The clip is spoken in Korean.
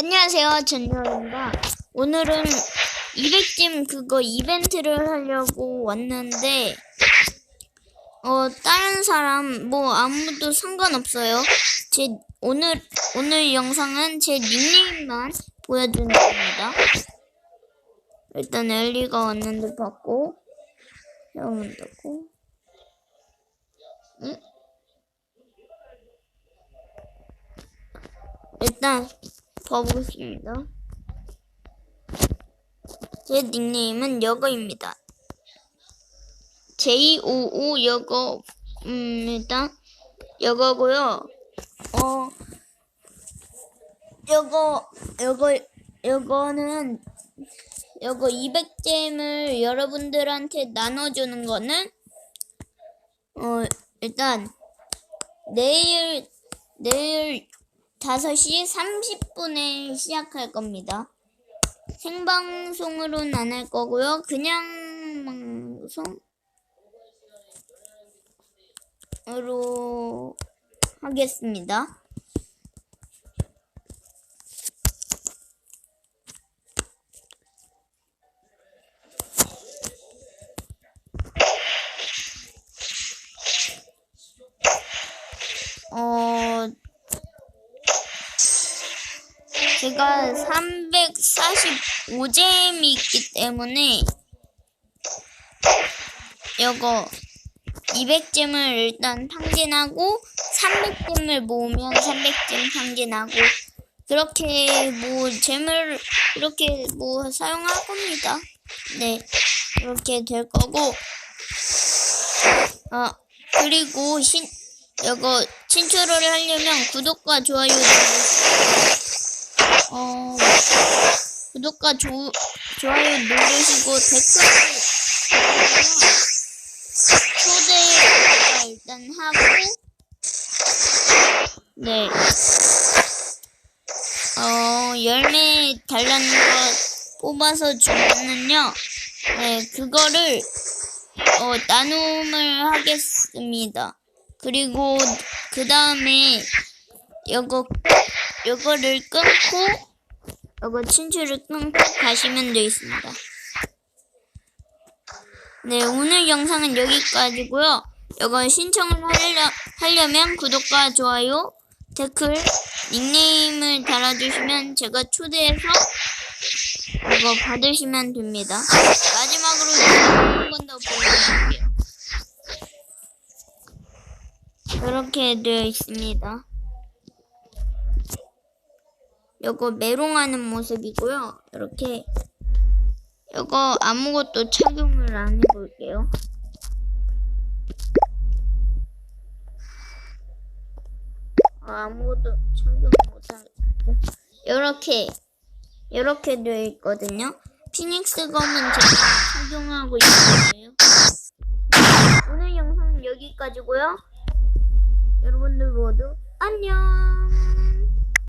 안녕하세요. 전여입니다. 오늘은 200찜 그거 이벤트를 하려고 왔는데, 어, 다른 사람, 뭐, 아무도 상관없어요. 제, 오늘, 오늘 영상은 제 닉네임만 보여주는 겁니다. 일단 엘리가 왔는데 받고, 닫고, 응? 일단, 봐보겠습니다. 제 닉네임은 여거입니다. J55 여거, 음, 일단, 여거고요. 어, 여거, 여거, 여거는, 여거 200잼을 여러분들한테 나눠주는 거는, 어, 일단, 내일, 내일 5시 30분에 시작할 겁니다. 생방송으로는 안 할 거고요. 그냥 방송으로 하겠습니다. 어, 제가 345잼이 있기 때문에 요거 200잼을 일단 탕진하고 300잼을 모으면 300잼 탕진하고 그렇게 뭐 잼을 이렇게 뭐 사용할 겁니다. 네. 이렇게 될 거고 아 그리고 신 이거 친추를 하려면 구독과 좋아요 누르시고 어, 구독과 조, 좋아요 누르시고 댓글 초대가 일단 하고 네. 어, 열매 달라는 거 뽑아서 주면은요, 네, 그거를, 어, 나눔을 하겠습니다. 그리고, 그 다음에, 요거, 요거를 끊고, 요거 친추를 끊고 가시면 되겠습니다. 네, 오늘 영상은 여기까지고요. 요거 신청을 하려, 하려면 구독과 좋아요, 댓글, 닉네임을 달아주시면 제가 초대해서 이거 받으시면 됩니다. 마지막으로 한 번 더 보여드릴게요. 이렇게 되어 있습니다. 요거 메롱하는 모습이고요. 이렇게 요거 아무것도 착용을 안 해볼게요. 아, 아무것도 착용 못하겠다. 이렇게 이렇게 되어 있거든요. 피닉스 검은 제가 착용하고 있는 거예요. 오늘 영상은 여기까지고요. 여러분들 모두 안녕.